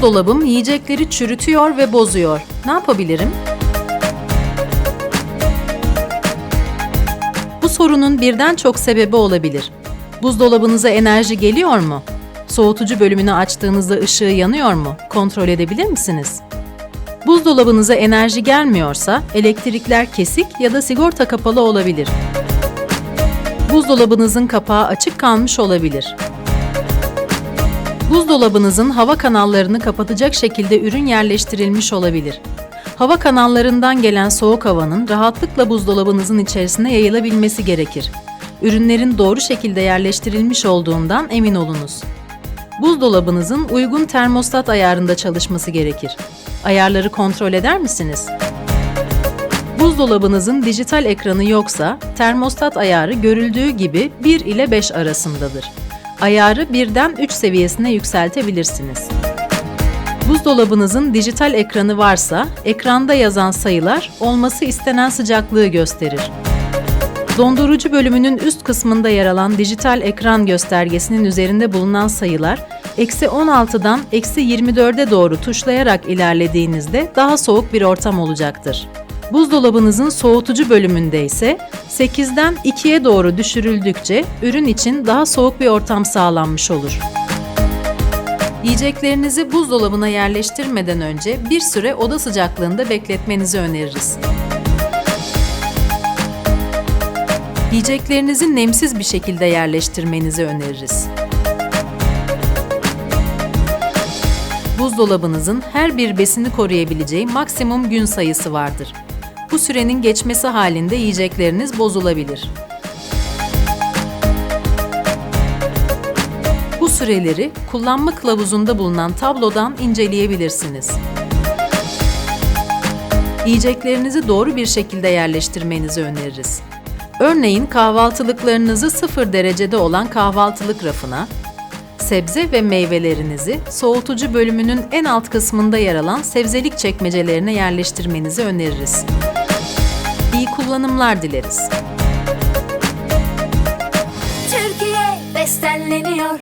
Buzdolabım yiyecekleri çürütüyor ve bozuyor. Ne yapabilirim? Bu sorunun birden çok sebebi olabilir. Buzdolabınıza enerji geliyor mu? Soğutucu bölümünü açtığınızda ışığı yanıyor mu? Kontrol edebilir misiniz? Buzdolabınıza enerji gelmiyorsa elektrikler kesik ya da sigorta kapalı olabilir. Buzdolabınızın kapağı açık kalmış olabilir. Buzdolabınızın hava kanallarını kapatacak şekilde ürün yerleştirilmiş olabilir. Hava kanallarından gelen soğuk havanın rahatlıkla buzdolabınızın içerisine yayılabilmesi gerekir. Ürünlerin doğru şekilde yerleştirilmiş olduğundan emin olunuz. Buzdolabınızın uygun termostat ayarında çalışması gerekir. Ayarları kontrol eder misiniz? Buzdolabınızın dijital ekranı yoksa termostat ayarı görüldüğü gibi 1 ile 5 arasındadır. Ayarı 1'den 3 seviyesine yükseltebilirsiniz. Buzdolabınızın dijital ekranı varsa ekranda yazan sayılar olması istenen sıcaklığı gösterir. Dondurucu bölümünün üst kısmında yer alan dijital ekran göstergesinin üzerinde bulunan sayılar, eksi 16'dan eksi 24'e doğru tuşlayarak ilerlediğinizde daha soğuk bir ortam olacaktır. Buzdolabınızın soğutucu bölümünde ise 8'den 2'ye doğru düşürüldükçe ürün için daha soğuk bir ortam sağlanmış olur. Yiyeceklerinizi buzdolabına yerleştirmeden önce bir süre oda sıcaklığında bekletmenizi öneririz. Yiyeceklerinizi nemsiz bir şekilde yerleştirmenizi öneririz. Buzdolabınızın her bir besini koruyabileceği maksimum gün sayısı vardır. Bu sürenin geçmesi halinde yiyecekleriniz bozulabilir. Bu süreleri kullanma kılavuzunda bulunan tablodan inceleyebilirsiniz. Yiyeceklerinizi doğru bir şekilde yerleştirmenizi öneririz. Örneğin kahvaltılıklarınızı 0 derecede olan kahvaltılık rafına, sebze ve meyvelerinizi soğutucu bölümünün en alt kısmında yer alan sebzelik çekmecelerine yerleştirmenizi öneririz. İyi kullanımlar dileriz. Türkiye bestenleniyor.